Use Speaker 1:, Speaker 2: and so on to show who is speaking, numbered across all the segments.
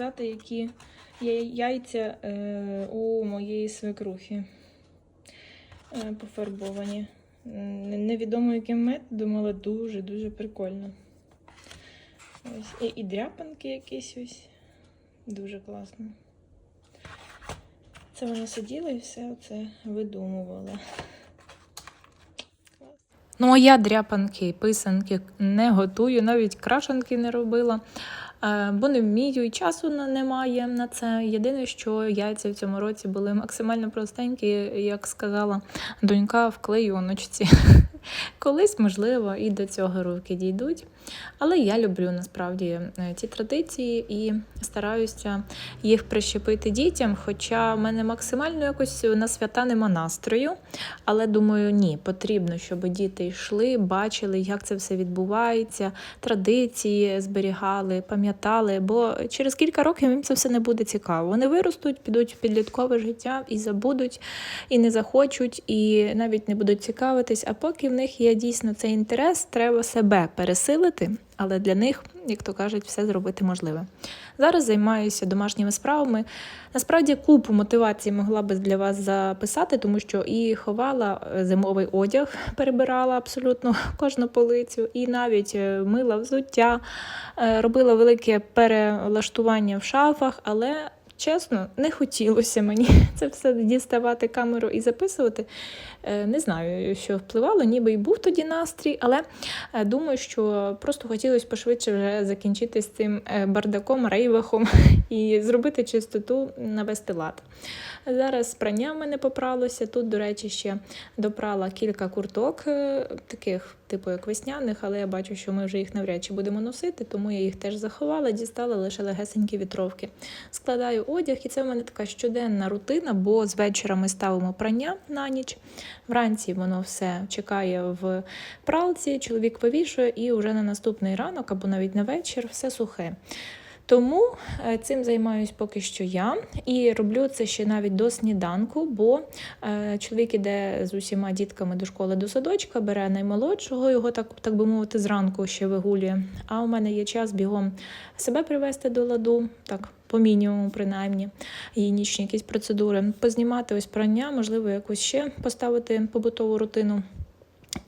Speaker 1: показати, які є яйця е, у моєї свекрухи е, пофарбовані. Невідомо яким методом, але дуже-дуже прикольно. Ось. І, і дряпанки якісь ось. Дуже класно. Це вона сиділа і все це видумувала. Ну, а я дряпанки, писанки не готую, навіть крашанки не робила, бо не вмію і часу немає на це. Єдине, що яйця в цьому році були максимально простенькі, як сказала донька в клейоночці. Колись, можливо, і до цього руки дійдуть. Але я люблю насправді е, ці традиції і стараюся їх прищепити дітям. Хоча в мене максимально якось на свята нема настрою. Але думаю, ні, потрібно, щоб діти йшли, бачили, як це все відбувається, традиції зберігали, пам'ятали. Бо через кілька років їм це все не буде цікаво. Вони виростуть, підуть в підліткове життя і забудуть, і не захочуть, і навіть не будуть цікавитись. А поки в них є дійсно цей інтерес, треба себе пересилити. Але для них, як то кажуть, все зробити можливе. Зараз займаюся домашніми справами. Насправді купу мотивації могла би для вас записати, тому що і ховала е, зимовий одяг, перебирала абсолютно кожну полицю, і навіть е, мила взуття, е, робила велике перелаштування в шафах, але. Чесно, не хотілося мені це все діставати камеру і записувати. Е, Не знаю, що впливало, ніби й був тоді настрій, але е, думаю, що просто хотілося пошвидше вже закінчити з цим е, бардаком, рейвахом і зробити чистоту, навести лад. Зараз прання в мене попралося. Тут, до речі, ще допрала кілька курток, таких, типу як весняних, але я бачу, що ми вже їх навряд чи будемо носити, тому я їх теж заховала, дістала лише легесенькі вітровки. Складаю одяг, і це в мене така щоденна рутина, бо з вечора ми ставимо прання на ніч. Вранці воно все чекає в пралці, чоловік повішує, і вже на наступний ранок або навіть на вечір все сухе. Тому е, цим займаюсь поки що я і роблю це ще навіть до сніданку, бо е, чоловік іде з усіма дітками до школи до садочка, бере наймолодшого, його так, так би мовити, зранку ще вигулює. А у мене є час бігом себе привести до ладу, так по мінімуму, принаймні, гігієнічні якісь процедури, познімати ось прання, можливо, якусь ще поставити побутову рутину.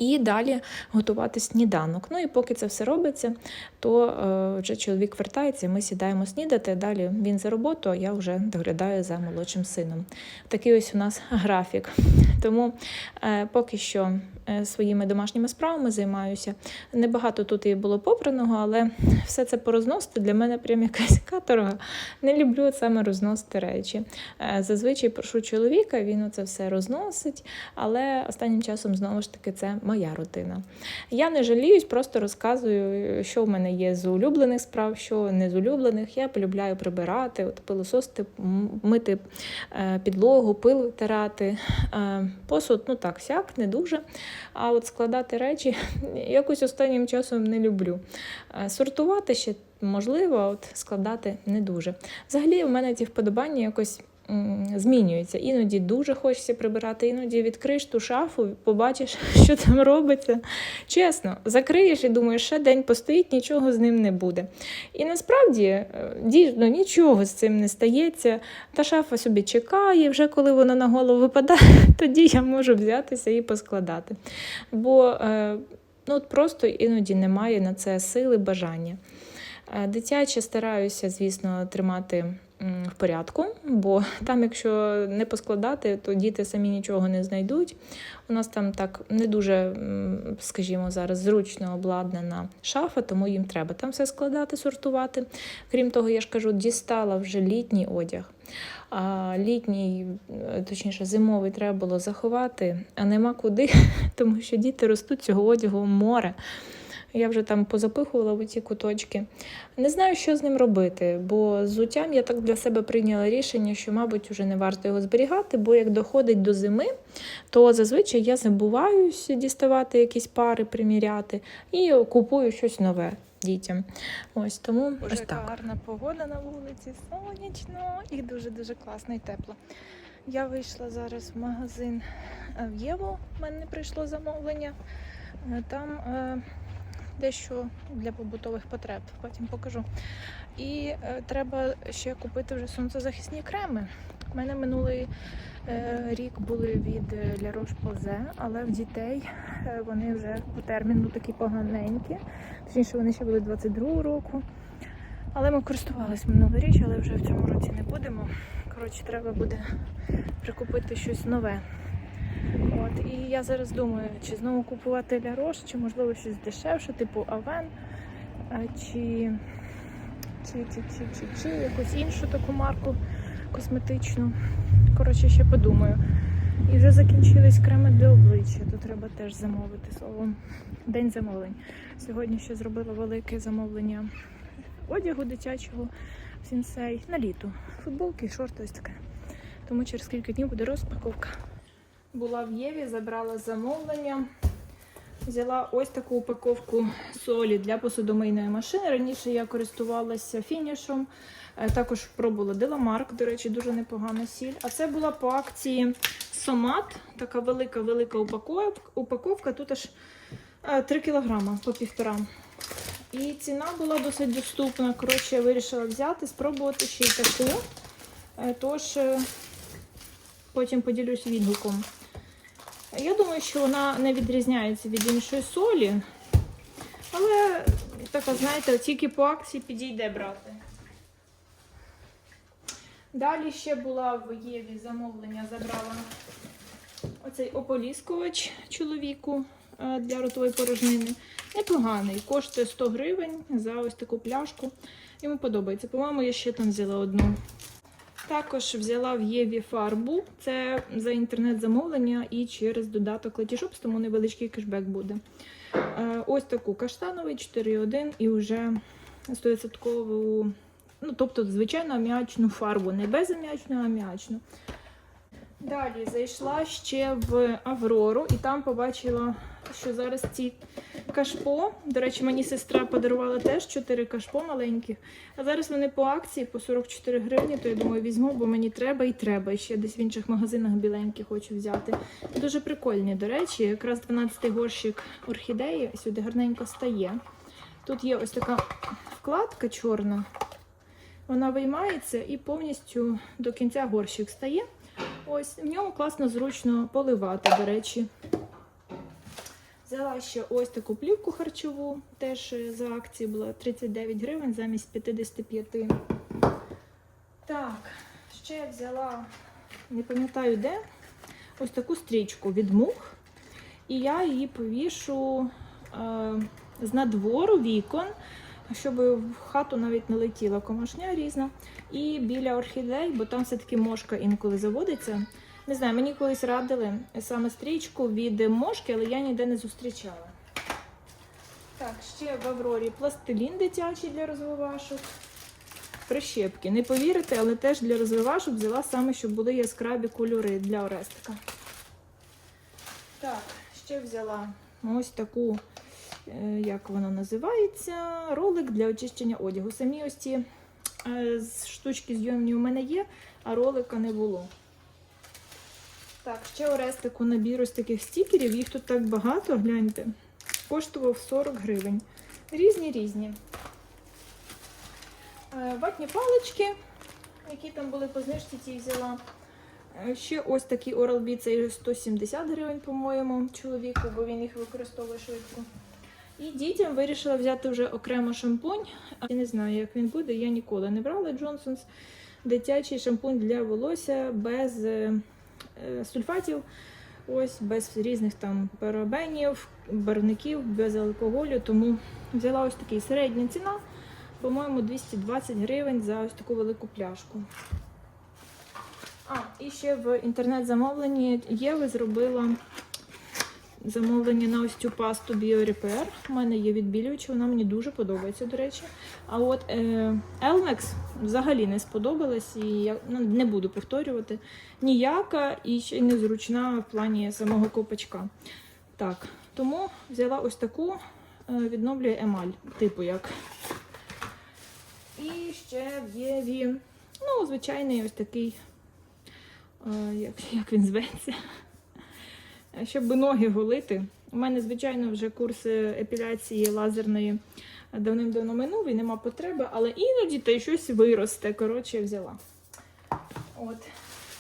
Speaker 1: І далі готувати сніданок. Ну і поки це все робиться, то е, вже чоловік вертається, ми сідаємо снідати. Далі він за роботу, а я вже доглядаю за молодшим сином. Такий ось у нас графік. Тому е, поки що своїми домашніми справами займаюся. Небагато тут і було попраного, але все це порозносити для мене прям якась каторга. Не люблю саме розносити речі. Е, зазвичай прошу чоловіка, він це все розносить, але останнім часом знову ж таки це моя рутина. Я не жаліюсь, просто розказую, що в мене є з улюблених справ, що не з улюблених. Я полюбляю прибирати, от пилососити, мити е, підлогу, пил витирати, е, посуд, ну так, сяк, не дуже. А от складати речі якось останнім часом не люблю. Е, Сортувати ще можливо, а от складати не дуже. Взагалі, у мене ці вподобання якось м, змінюються. Іноді дуже хочеться прибирати, іноді відкриєш ту шафу, побачиш, що там робиться. Чесно, закриєш і думаєш, ще день постоїть, нічого з ним не буде. І насправді е, дійсно нічого з цим не стається. Та шафа собі чекає, вже коли вона на голову випадає, тоді я можу взятися і поскладати. Бо е, ну, от просто іноді немає на це сили, бажання. Е, Дитяче стараюся, звісно, тримати в порядку, бо там, якщо не поскладати, то діти самі нічого не знайдуть. У нас там так не дуже, скажімо, зараз зручно обладнана шафа, тому їм треба там все складати, сортувати. Крім того, я ж кажу, дістала вже літній одяг. А літній, е, точніше, зимовий треба було заховати, а нема куди, тому що діти ростуть цього одягу море. Я вже там позапихувала в ці куточки. Не знаю, що з ним робити, бо з взуттям я так для себе прийняла рішення, що, мабуть, вже не варто його зберігати, бо як доходить до зими, то зазвичай я забуваюся діставати якісь пари, приміряти і купую щось нове дітям. Ось тому
Speaker 2: Боже,
Speaker 1: ось так.
Speaker 2: гарна погода на вулиці, сонячно і дуже-дуже класно і тепло. Я вийшла зараз в магазин е, в Єву, в мене прийшло замовлення. Е, Там е, дещо для побутових потреб. Потім покажу. І е, треба ще купити вже сонцезахисні креми. У мене минулий е, рік були від е, La Roche-Posay, але в дітей е, вони вже по терміну такі поганенькі. Точніше, вони ще були 22 року. Але ми користувалися минулий річ, але вже в цьому році не будемо. Коротше, треба буде прикупити щось нове. І я зараз думаю, чи знову купувати Ля Рош, чи можливо щось дешевше, типу Авен, чи, чи, чи, чи, чи, чи якусь іншу таку марку косметичну. Коротше, ще подумаю. І вже закінчились креми для обличчя, то треба теж замовити словом. День замовлень. Сьогодні ще зробила велике замовлення одягу дитячого в сінсей на літо. Футболки, шорти, ось таке. Тому через кілька днів буде розпаковка. Була в Єві, забрала замовлення. Взяла ось таку упаковку солі для посудомийної машини. Раніше я користувалася фінішом. Е, Також пробувала Деламарк, до речі, дуже непогана сіль. А це була по акції Сомат, така велика-велика упаковка. Тут аж е, 3 кг по півтора. І ціна була досить доступна. Коротше, я вирішила взяти, спробувати ще й таку. Е, Тож е, потім поділюсь відгуком. Я думаю, що вона не відрізняється від іншої солі. Але така, знаєте, тільки по акції підійде брати. Далі ще була в Єві замовлення, забрала оцей ополіскувач чоловіку е, для ротової порожнини. Непоганий, коштує 100 гривень за ось таку пляшку. Йому подобається. По-моєму, я ще там взяла одну. Також взяла в Єві фарбу. Це за інтернет-замовлення і через додаток Letyshops, тому невеличкий кешбек буде. Е, Ось таку каштановий 4,1 і вже 100%, ну тобто звичайно аміачну фарбу, не безаміачну, а аміачну. Далі зайшла ще в Аврору і там побачила, що зараз ці кашпо. До речі, мені сестра подарувала теж 4 кашпо маленьких. А зараз вони по акції по 44 гривні, то я думаю, візьму, бо мені треба і треба. І ще десь в інших магазинах біленькі хочу взяти. Дуже прикольні, до речі, якраз 12-й горщик орхідеї сюди гарненько стає. Тут є ось така вкладка чорна. Вона виймається і повністю до кінця горщик стає. Ось в ньому класно зручно поливати, до речі. Взяла ще ось таку плівку харчову, теж е, за акції була 39 гривень замість 55. Так, ще я взяла, не пам'ятаю де, ось таку стрічку від мух. І я її повішу е, з надвору вікон, щоб в хату навіть не летіла комашня різна. І біля орхідей, бо там все-таки мошка інколи заводиться. Не знаю, мені колись радили саме стрічку від мошки, але я ніде не зустрічала. Так, ще в Аврорі пластилін дитячий для розвивашок. Прищепки. Не повірите, але теж для розвивашок взяла саме, щоб були яскраві кольори для Орестика. Так, ще взяла ось таку, е, як вона називається, ролик для очищення одягу. Самі ось ці е, штучки зйомні у мене є, а ролика не було. Так, ще Орестику набір ось таких стікерів, їх тут так багато, гляньте. Коштував 40 гривень. Різні різні. Е, Ватні палички, які там були по знижці, ті взяла. Е, Ще ось такі Oral-B, це 170 гривень, по-моєму, чоловіку, бо він їх використовує швидко. І дітям вирішила взяти вже окремо шампунь. Я не знаю, як він буде, я ніколи не брала Johnson's. Дитячий шампунь для волосся без е, сульфатів, ось без різних там парабенів, барвників, без алкоголю. Тому взяла ось такий середня ціна, по-моєму, 220 гривень за ось таку велику пляшку. А, і ще в інтернет-замовленні Єви зробила замовлення на ось цю пасту BioRepair. У мене є відбілююча, вона мені дуже подобається, до речі. А от е, Elmex взагалі не сподобалась, і я ну, не буду повторювати. Ніяка і ще незручна в плані самого копачка. Так, тому взяла ось таку, е, відновлює емаль, типу як. І ще в Єві, ну, звичайний ось такий, е, як, як він зветься. Щоб ноги голити. У мене, звичайно, вже курс е, епіляції лазерної давним-давно минув і нема потреби, але іноді та й щось виросте. Коротше, взяла. От.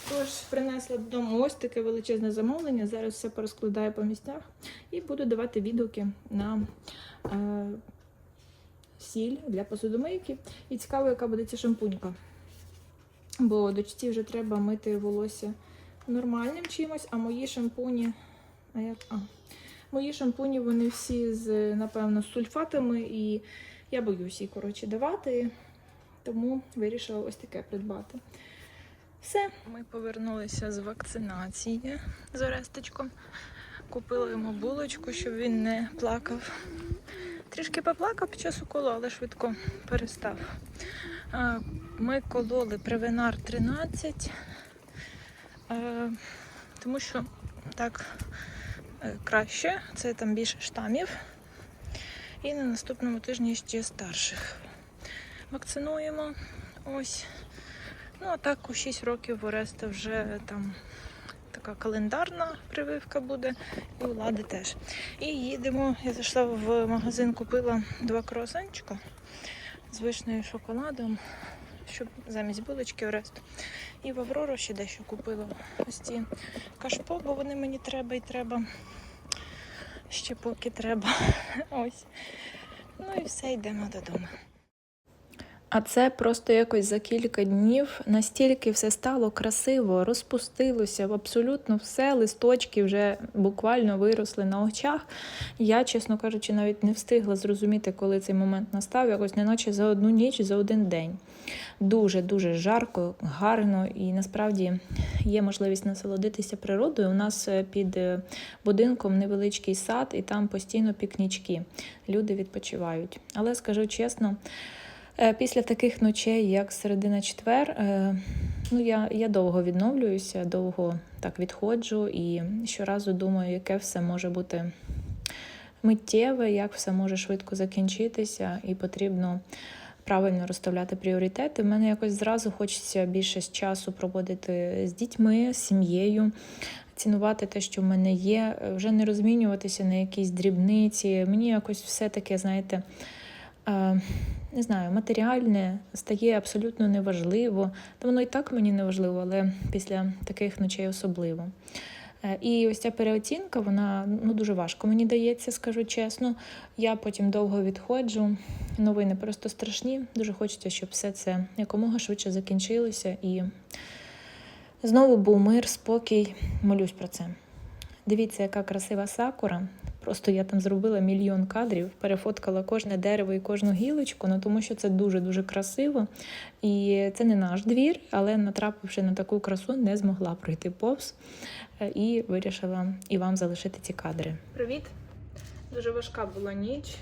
Speaker 2: Тож, принесла додому ось таке величезне замовлення. Зараз все порозкладаю по місцях і буду давати відгуки на е, сіль для посудомийки. І цікаво, яка буде ця шампунька. Бо дочці вже треба мити волосся нормальним чимось, а мої шампуні. А як? А. Мої шампуні вони всі з, напевно, з сульфатами, і я боюсь їх, коротше, давати. Тому вирішила ось таке придбати. Все. Ми повернулися з вакцинації з Оресточком. Купила йому булочку, щоб він не плакав. Трішки поплакав під час уколу, але швидко перестав. Ми кололи Превенар 13, е, тому що так е, краще, це там більше штамів. І на наступному тижні ще старших. Вакцинуємо. Ось. Ну, а так у 6 років в Ореста вже там така календарна прививка буде, і у Лади теж. І їдемо. Я зайшла в магазин, купила два круасанчика з вишнею шоколадом, щоб замість булочки Оресту. І в Аврору ще дещо купила. Ось ці кашпо, бо вони мені треба і треба. Ще поки треба. Ось. Ну і все, йдемо додому.
Speaker 1: А це просто якось за кілька днів настільки все стало красиво, розпустилося, абсолютно все, листочки вже буквально виросли на очах. Я, чесно кажучи, навіть не встигла зрозуміти, коли цей момент настав, якось неначе за одну ніч, за один день. Дуже-дуже жарко, гарно і насправді є можливість насолодитися природою. У нас е, під е, будинком невеличкий сад, і там постійно пікнічки. Люди відпочивають. Але скажу чесно. Е, Після таких ночей, як середина четвер, е, ну я, я довго відновлююся, довго так відходжу і щоразу думаю, яке все може бути миттєве, як все може швидко закінчитися, і потрібно правильно розставляти пріоритети. У мене якось зразу хочеться більше часу проводити з дітьми, з сім'єю. Цінувати те, що в мене є, вже не розмінюватися на якісь дрібниці. Мені якось все таке, знаєте, е, не знаю, матеріальне стає абсолютно неважливо. Та воно і так мені не важливо, але після таких ночей особливо. Е, І ось ця переоцінка, вона ну, дуже важко мені дається, скажу чесно. Я потім довго відходжу. Новини просто страшні. Дуже хочеться, щоб все це якомога швидше закінчилося і знову був мир, спокій. Молюсь про це. Дивіться, яка красива сакура. Просто я там зробила мільйон кадрів, перефоткала кожне дерево і кожну гілочку, ну тому що це дуже-дуже красиво. І це не наш двір, але натрапивши на таку красу, не змогла пройти повз е, і вирішила і вам залишити ці кадри.
Speaker 2: Привіт! Дуже важка була ніч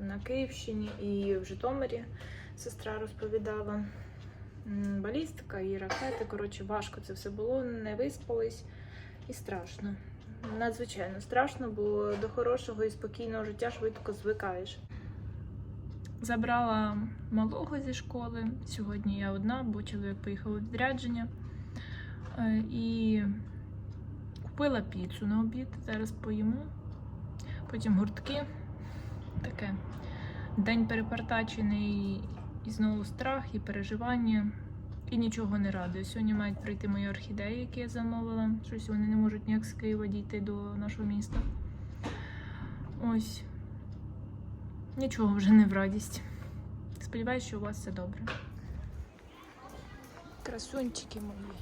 Speaker 2: на Київщині і в Житомирі. Сестра розповідала. Балістика і ракети. Коротше, важко це все було, не виспались і страшно. Надзвичайно страшно, бо до хорошого і спокійного життя швидко звикаєш. Забрала малого зі школи. Сьогодні я одна, бо чоловік поїхав у відрядження. Е, І купила піцу на обід. Зараз поїмо. Потім гуртки. Таке. День перепартачений і знову страх, і переживання і нічого не радую. Сьогодні мають прийти мої орхідеї, які я замовила. Щось вони не можуть ніяк з Києва дійти до нашого міста. Ось нічого вже не в радість. Сподіваюсь, що у вас все добре. Красунчики мої.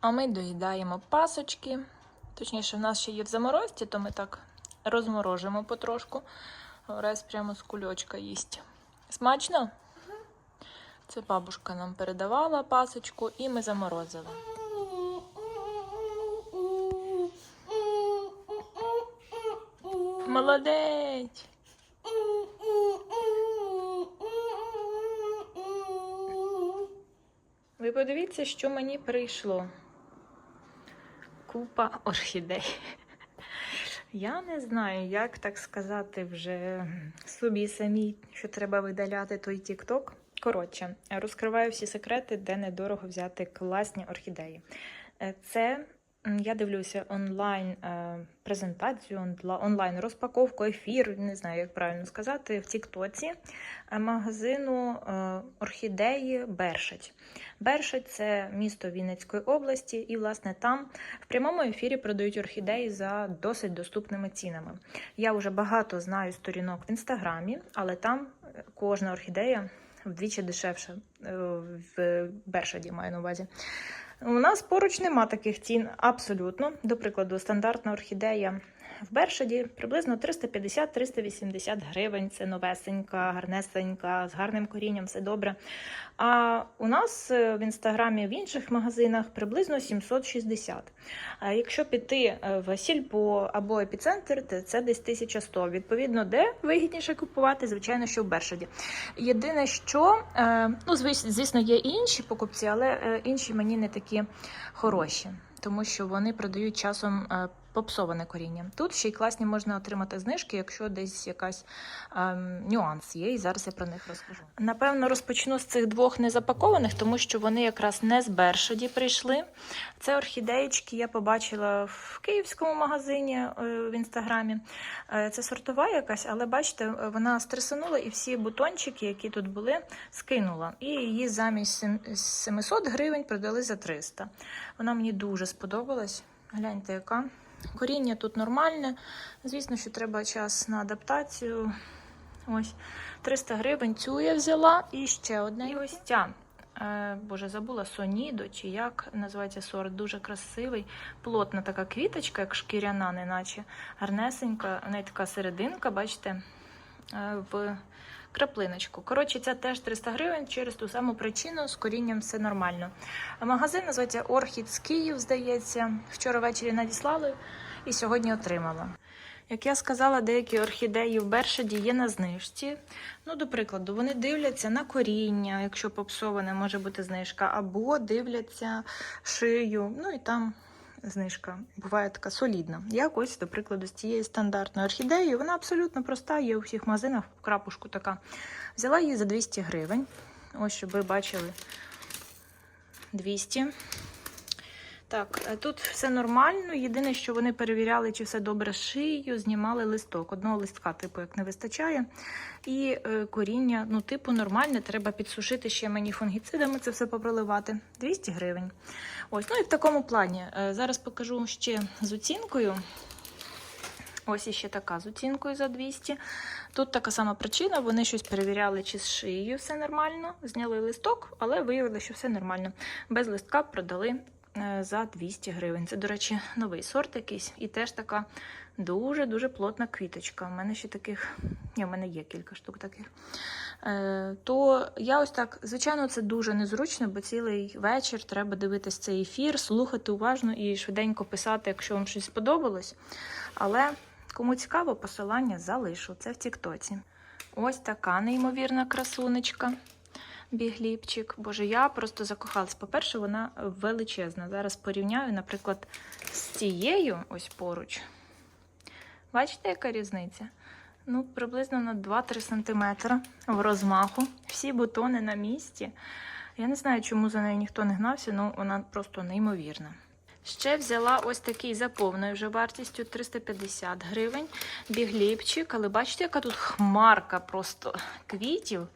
Speaker 1: А ми доїдаємо пасочки. Точніше, в нас ще є в заморозці, то ми так розморожимо потрошку. Орес прямо з кульочка їсть. Смачно? Це бабушка нам передавала пасочку і ми заморозили. Молодець! Ви подивіться, що мені прийшло. Купа орхідей. Я не знаю, як так сказати вже собі самій, що треба видаляти той тік-ток, Коротше, розкриваю всі секрети, де недорого взяти класні орхідеї. Е, Це я дивлюся онлайн е, презентацію, онлайн розпаковку, ефір, не знаю, як правильно сказати, в Тіктоці е, магазину е, орхідеї Бершать. Бершать це місто Вінницької області, і власне там в прямому ефірі продають орхідеї за досить доступними цінами. Я вже багато знаю сторінок в інстаграмі, але там кожна орхідея вдвічі дешевша в Бершаді маю на увазі. У нас поруч нема таких цін абсолютно. До прикладу, стандартна орхідея в Бершаді приблизно 350-380 гривень. Це новесенька, гарнесенька, з гарним корінням, все добре. А у нас е, в інстаграмі в інших магазинах приблизно 760. А якщо піти е, в сільпо або епіцентр, то це десь 1100. Відповідно, де вигідніше купувати, звичайно, що в Бершаді. Єдине, що е, ну, звісно, є інші покупці, але інші мені не такі хороші, тому що вони продають часом. Попсоване коріння. Тут ще й класні можна отримати знижки, якщо десь якась ем, нюанс є, і зараз я про них розкажу. Напевно, розпочну з цих двох незапакованих, тому що вони якраз не з Бершаді прийшли. Це орхідеєчки я побачила в київському магазині е, в інстаграмі. Е, Це сортова якась, але бачите, вона стресанула і всі бутончики, які тут були, скинула. І її замість сем- 700 гривень продали за 300. Вона мені дуже сподобалась. Гляньте, яка. Коріння тут нормальне. Звісно, що треба час на адаптацію. Ось 300 гривень цю я взяла. І ще одне. І ось ця. Е, Боже, забула Сонідо, чи як називається сорт. Дуже красивий. Плотна така квіточка, як шкіряна, неначе гарнесенька. В неї така серединка, бачите, е, в краплиночку. Коротше, це теж 300 гривень через ту саму причину. З корінням все нормально. Магазин називається Орхід з Київ, здається. Вчора ввечері надіслали і сьогодні отримала. Як я сказала, деякі орхідеї в Бершаді є на знижці. Ну, до прикладу, вони дивляться на коріння, якщо попсоване, може бути знижка, або дивляться шию. Ну і там знижка буває така солідна. Як ось, до прикладу, з цією стандартною орхідеєю. Вона абсолютно проста, є у всіх магазинах, крапушку така. Взяла її за 200 гривень. Ось, щоб ви бачили 200. Так, е, тут все нормально. Єдине, що вони перевіряли, чи все добре з шиєю, знімали листок. Одного листка, типу, як не вистачає. І е, коріння, ну, типу, нормальне, треба підсушити ще мені фунгіцидами, це все попроливати. 200 гривень. Ось, ну і в такому плані. Е, зараз покажу ще з оцінкою. Ось іще така з оцінкою за 200. Тут така сама причина. Вони щось перевіряли, чи з шиєю все нормально. Зняли листок, але виявили, що все нормально. Без листка продали за 200 гривень. Це, до речі, новий сорт якийсь. І теж така дуже-дуже плотна квіточка. У мене ще таких, ні, у мене є кілька штук таких. Е, То я ось так, звичайно, це дуже незручно, бо цілий вечір треба дивитись цей ефір, слухати уважно і швиденько писати, якщо вам щось сподобалось. Але кому цікаво, посилання залишу. Це в Тіктоці. Ось така неймовірна красунечка. Бігліпчик. Боже, я просто закохалась. По-перше, вона величезна. Зараз порівняю, наприклад, з цією ось поруч. Бачите, яка різниця? Ну, приблизно на 2-3 см в розмаху. Всі бутони на місці. Я не знаю, чому за нею ніхто не гнався, але вона просто неймовірна. Ще взяла ось такий за повною вже вартістю 350 гривень. Бігліпчик, але бачите, яка тут хмарка просто квітів.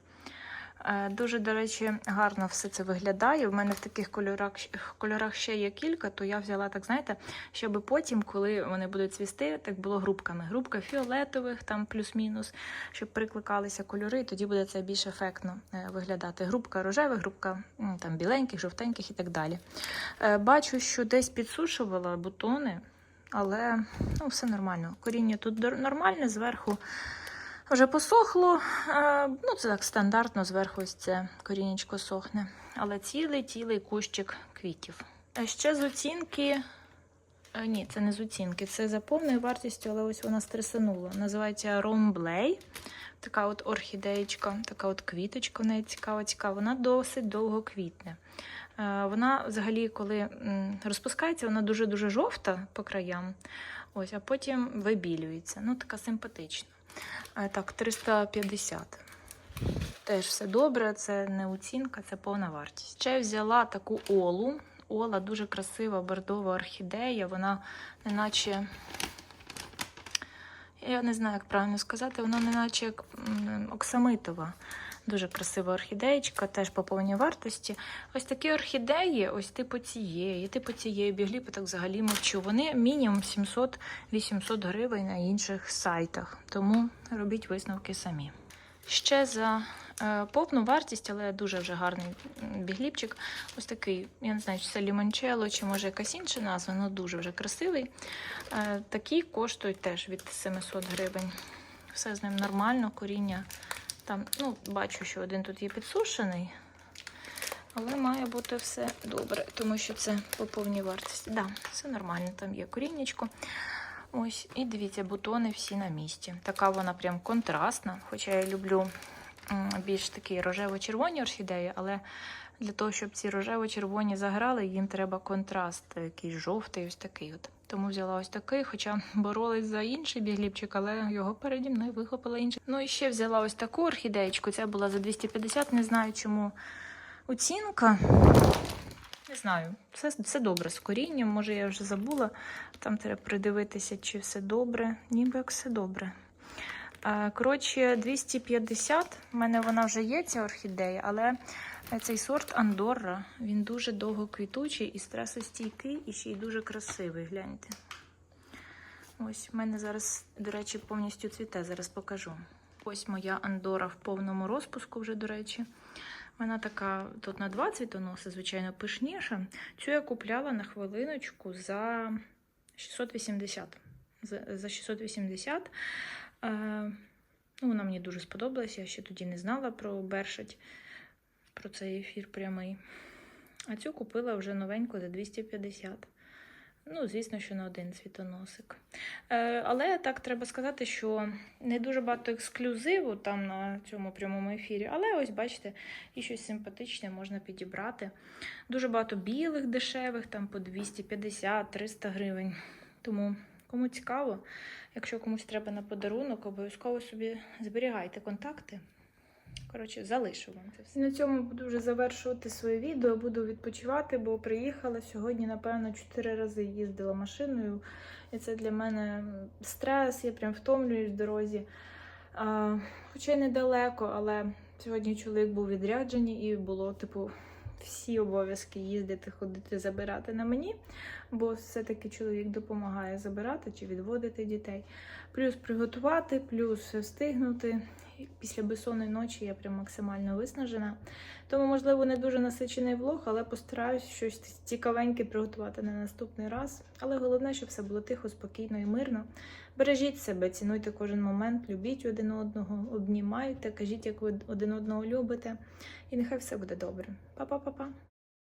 Speaker 1: Е, Дуже, до речі, гарно все це виглядає. У мене в таких кольорах, кольорах ще є кілька, то я взяла, так знаєте, щоб потім, коли вони будуть цвісти, так було грубками. Грубка фіолетових, там плюс-мінус, щоб прикликалися кольори, і тоді буде це більш ефектно е, виглядати. Грубка рожевих, грубка там біленьких, жовтеньких і так далі. Е, Бачу, що десь підсушувала бутони, але ну, все нормально. Коріння тут нормальне, зверху вже посохло. Е, Ну, це так стандартно, зверху ось це корінечко сохне. Але цілий цілий кущик квітів. А ще з оцінки. е, Ні, це не з оцінки, це за повною вартістю, але ось вона стресанула. Називається Ромблей. Така от орхідеєчка, така от квіточка в неї цікава, цікава. Вона досить довго квітне. Е, Вона взагалі, коли розпускається, вона дуже-дуже жовта по краям. Ось, а потім вибілюється. Ну, така симпатична. Е, Так, 350. Теж все добре, це не оцінка, це повна вартість. Ще взяла таку олу. Ола дуже красива бордова орхідея. Вона неначе. Я не знаю, як правильно сказати, вона неначе як оксамитова. Дуже красива орхідеєчка, теж по повній вартості. Ось такі орхідеї, ось типу цієї, типу цієї бігліпи, так взагалі мовчу. Вони мінімум 700-800 гривень на інших сайтах. Тому робіть висновки самі. Ще за е, повну вартість, але дуже вже гарний бігліпчик. Ось такий, я не знаю, чи це лімончело, чи може якась інша назва, але дуже вже красивий. Е, такі коштують теж від 700 гривень. Все з ним нормально, коріння. Там, ну, бачу, що один тут є підсушений, але має бути все добре, тому що це по повній вартості. Да, все нормально, там є коріннячко. Ось, і дивіться, бутони всі на місці. Така вона прям контрастна, хоча я люблю більш такі рожево-червоні орхідеї, але для того, щоб ці рожево-червоні заграли, їм треба контраст, якийсь жовтий, ось такий от. Тому взяла ось такий, хоча боролись за інший бігліпчик, але його переді мною вихопила інший. Ну і ще взяла ось таку орхідеєчку. Ця була за 250, не знаю чому оцінка. Не знаю, все, все добре з корінням, може я вже забула. Там треба придивитися, чи все добре. Ніби як все добре. Коротше, 250. У мене вона вже є, ця орхідея, але цей сорт Андорра, він дуже довго квітучий і стресостійкий, і ще й дуже красивий. Гляньте. Ось, в мене зараз, до речі, повністю цвіте, зараз покажу. Ось моя Андора в повному розпуску вже, до речі. Вона така тут на 2 цвітоноси, звичайно, пишніша. Цю я купляла на хвилиночку за 680. За, за 680. Е, ну, вона мені дуже сподобалася. Я ще тоді не знала про Бершать, про цей ефір прямий. А цю купила вже новеньку за 250. Ну, звісно, що на один цвітоносик. Е, але так треба сказати, що не дуже багато ексклюзиву там на цьому прямому ефірі. Але ось бачите, і щось симпатичне можна підібрати. Дуже багато білих дешевих, там по 250-300 гривень. Тому, кому цікаво, якщо комусь треба на подарунок, обов'язково собі зберігайте контакти. Коротше, залишу вам це все. На цьому буду вже завершувати своє відео, буду відпочивати, бо приїхала сьогодні, напевно, чотири рази їздила машиною. І це для мене стрес, я прям втомлююсь в дорозі. А, хоча й недалеко, але сьогодні чоловік був відряджений і було, типу, всі обов'язки їздити, ходити, забирати на мені, бо все-таки чоловік допомагає забирати чи відводити дітей. Плюс приготувати, плюс встигнути. Після безсонної ночі я прям максимально виснажена. Тому, можливо, не дуже насичений влог, але постараюсь щось цікавеньке приготувати на наступний раз. Але головне, щоб все було тихо, спокійно і мирно. Бережіть себе, цінуйте кожен момент, любіть один одного, обнімайте, кажіть, як ви один одного любите. І нехай все буде добре. Па-па-па-па.